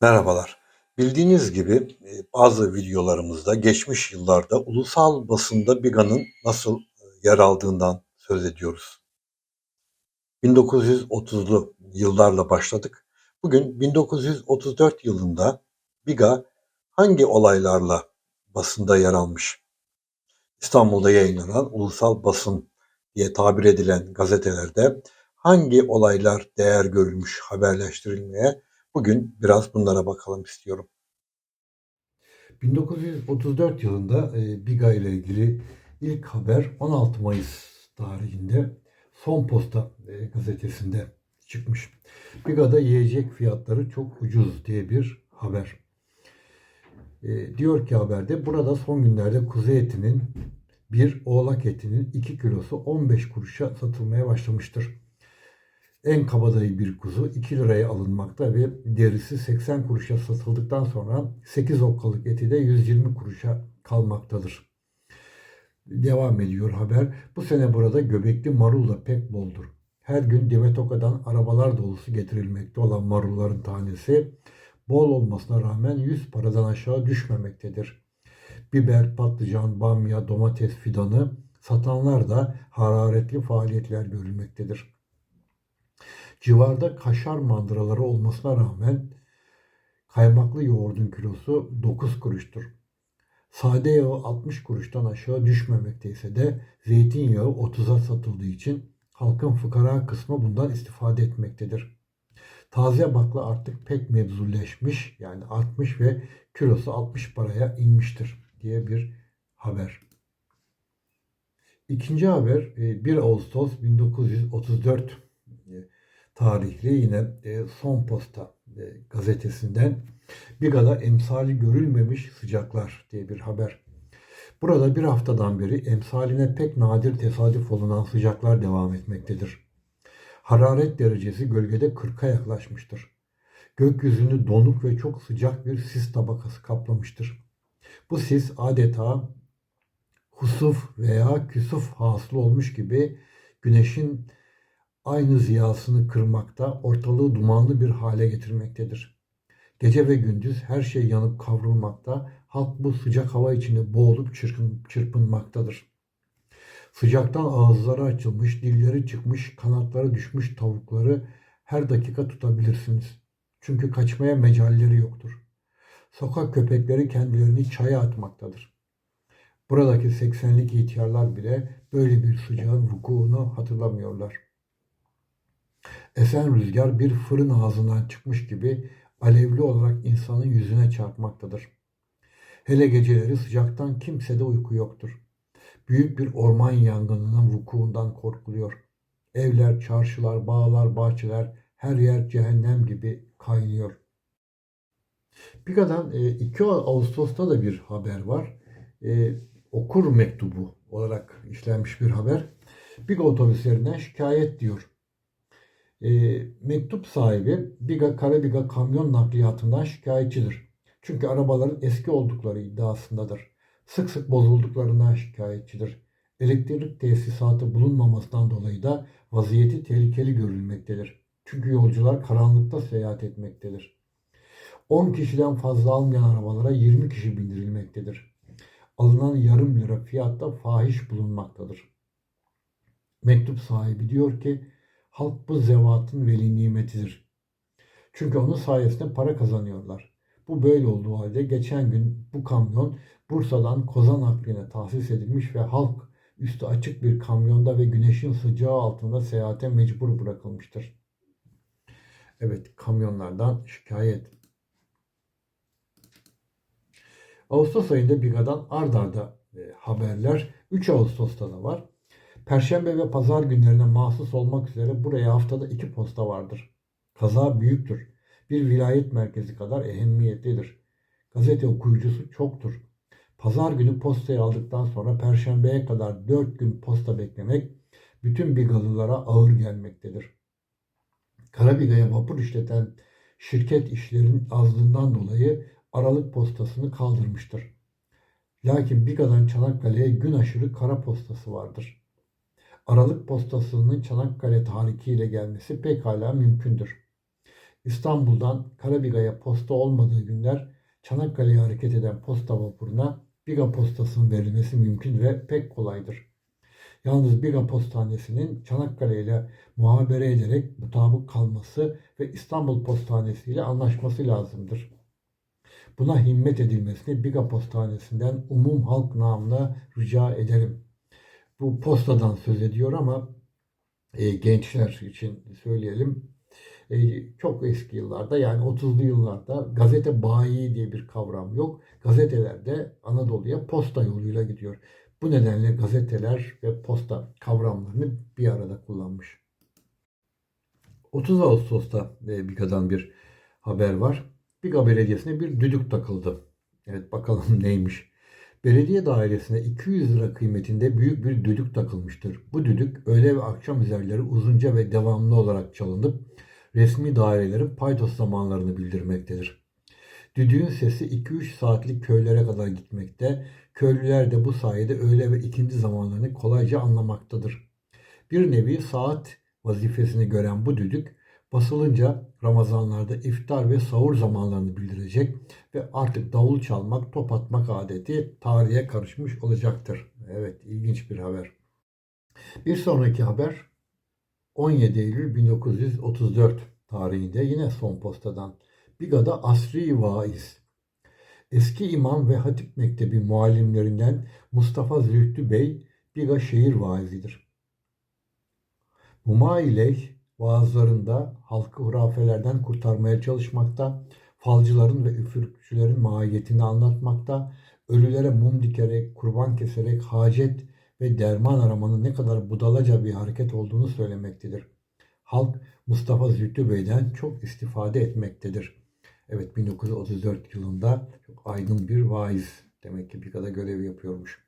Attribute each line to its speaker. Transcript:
Speaker 1: Merhabalar. Bildiğiniz gibi e, bazı videolarımızda geçmiş yıllarda ulusal basında Biga'nın nasıl e, yer aldığından söz ediyoruz. 1930'lu yıllarla başladık. Bugün 1934 yılında Biga hangi olaylarla basında yer almış? İstanbul'da yayınlanan ulusal basın diye tabir edilen gazetelerde hangi olaylar değer görülmüş haberleştirilmeye Bugün biraz bunlara bakalım istiyorum.
Speaker 2: 1934 yılında e, Biga ile ilgili ilk haber 16 Mayıs tarihinde Son Posta e, gazetesinde çıkmış. Biga'da yiyecek fiyatları çok ucuz diye bir haber. E, diyor ki haberde burada son günlerde kuzu etinin bir oğlak etinin 2 kilosu 15 kuruşa satılmaya başlamıştır. En kabadayı bir kuzu 2 liraya alınmakta ve derisi 80 kuruşa satıldıktan sonra 8 okkalık eti de 120 kuruşa kalmaktadır. Devam ediyor haber. Bu sene burada göbekli marul da pek boldur. Her gün Dimetoka'dan arabalar dolusu getirilmekte olan marulların tanesi bol olmasına rağmen 100 paradan aşağı düşmemektedir. Biber, patlıcan, bamya, domates fidanı satanlar da hararetli faaliyetler görülmektedir. Civarda kaşar mandıraları olmasına rağmen kaymaklı yoğurdun kilosu 9 kuruştur. Sade yağı 60 kuruştan aşağı düşmemekteyse de zeytinyağı 30'a satıldığı için halkın fıkara kısmı bundan istifade etmektedir. Taze bakla artık pek mevzulleşmiş yani artmış ve kilosu 60 paraya inmiştir diye bir haber. İkinci haber 1 e, Ağustos 1934 tarihli yine e, Son Posta e, gazetesinden Biga'da emsali görülmemiş sıcaklar diye bir haber. Burada bir haftadan beri emsaline pek nadir tesadüf olunan sıcaklar devam etmektedir. Hararet derecesi gölgede 40'a yaklaşmıştır. Gökyüzünü donuk ve çok sıcak bir sis tabakası kaplamıştır. Bu sis adeta husuf veya küsuf hasıl olmuş gibi güneşin aynı ziyasını kırmakta, ortalığı dumanlı bir hale getirmektedir. Gece ve gündüz her şey yanıp kavrulmakta, halk bu sıcak hava içinde boğulup çırpın, çırpınmaktadır. Sıcaktan ağızları açılmış, dilleri çıkmış, kanatları düşmüş tavukları her dakika tutabilirsiniz. Çünkü kaçmaya mecalleri yoktur. Sokak köpekleri kendilerini çaya atmaktadır. Buradaki 80'lik ihtiyarlar bile böyle bir sıcağın vukuunu hatırlamıyorlar. Esen rüzgar bir fırın ağzından çıkmış gibi alevli olarak insanın yüzüne çarpmaktadır. Hele geceleri sıcaktan kimsede uyku yoktur. Büyük bir orman yangınının vukuundan korkuluyor. Evler, çarşılar, bağlar, bahçeler her yer cehennem gibi kaynıyor. Biga'dan 2 e, Ağustos'ta da bir haber var. E, okur mektubu olarak işlenmiş bir haber. Biga otobüslerinden şikayet diyor. E, mektup sahibi Biga Karabiga kamyon nakliyatından şikayetçidir. Çünkü arabaların eski oldukları iddiasındadır. Sık sık bozulduklarından şikayetçidir. Elektrik tesisatı bulunmamasından dolayı da vaziyeti tehlikeli görülmektedir. Çünkü yolcular karanlıkta seyahat etmektedir. 10 kişiden fazla almayan arabalara 20 kişi bindirilmektedir. Alınan yarım lira fiyatta fahiş bulunmaktadır. Mektup sahibi diyor ki Halk bu zevatın veli nimetidir. Çünkü onun sayesinde para kazanıyorlar. Bu böyle olduğu halde geçen gün bu kamyon Bursa'dan Kozan nakline tahsis edilmiş ve halk üstü açık bir kamyonda ve güneşin sıcağı altında seyahate mecbur bırakılmıştır. Evet, kamyonlardan şikayet. Ağustos ayında Biga'dan ard arda e, haberler 3 Ağustos'ta da var. Perşembe ve pazar günlerine mahsus olmak üzere buraya haftada iki posta vardır. Kaza büyüktür. Bir vilayet merkezi kadar ehemmiyetlidir. Gazete okuyucusu çoktur. Pazar günü postayı aldıktan sonra perşembeye kadar dört gün posta beklemek bütün bigalılara ağır gelmektedir. Karabiga'ya vapur işleten şirket işlerin azlığından dolayı Aralık postasını kaldırmıştır. Lakin Biga'dan Çanakkale'ye gün aşırı kara postası vardır. Aralık postasının Çanakkale tarihiyle gelmesi pekala mümkündür. İstanbul'dan Karabiga'ya posta olmadığı günler Çanakkale'ye hareket eden posta vapuruna Biga postasının verilmesi mümkün ve pek kolaydır. Yalnız Biga Postanesi'nin Çanakkale ile muhabere ederek mutabık kalması ve İstanbul Postanesi ile anlaşması lazımdır. Buna himmet edilmesini Biga Postanesi'nden umum halk namına rica ederim. Bu postadan söz ediyor ama e, gençler için söyleyelim. E, çok eski yıllarda yani 30'lu yıllarda gazete bayi diye bir kavram yok. Gazetelerde Anadolu'ya posta yoluyla gidiyor. Bu nedenle gazeteler ve posta kavramlarını bir arada kullanmış. 30 Ağustos'ta e, Biga'dan bir haber var. Biga Belediyesi'ne bir düdük takıldı. Evet bakalım neymiş. Belediye dairesine 200 lira kıymetinde büyük bir düdük takılmıştır. Bu düdük öğle ve akşam üzerleri uzunca ve devamlı olarak çalınıp resmi dairelerin paydos zamanlarını bildirmektedir. Düdüğün sesi 2-3 saatlik köylere kadar gitmekte, köylüler de bu sayede öğle ve ikindi zamanlarını kolayca anlamaktadır. Bir nevi saat vazifesini gören bu düdük basılınca Ramazanlarda iftar ve sahur zamanlarını bildirecek ve artık davul çalmak, top atmak adeti tarihe karışmış olacaktır. Evet, ilginç bir haber. Bir sonraki haber 17 Eylül 1934 tarihinde yine son postadan. Biga'da asri vaiz. Eski imam ve hatip mektebi muallimlerinden Mustafa Zühtü Bey Biga şehir vaizidir. Mumaileyh vaazlarında halkı hurafelerden kurtarmaya çalışmakta, falcıların ve üfürükçülerin mahiyetini anlatmakta, ölülere mum dikerek, kurban keserek hacet ve derman aramanın ne kadar budalaca bir hareket olduğunu söylemektedir. Halk Mustafa Zühtü Bey'den çok istifade etmektedir. Evet 1934 yılında çok aydın bir vaiz demek ki bir kadar görev yapıyormuş.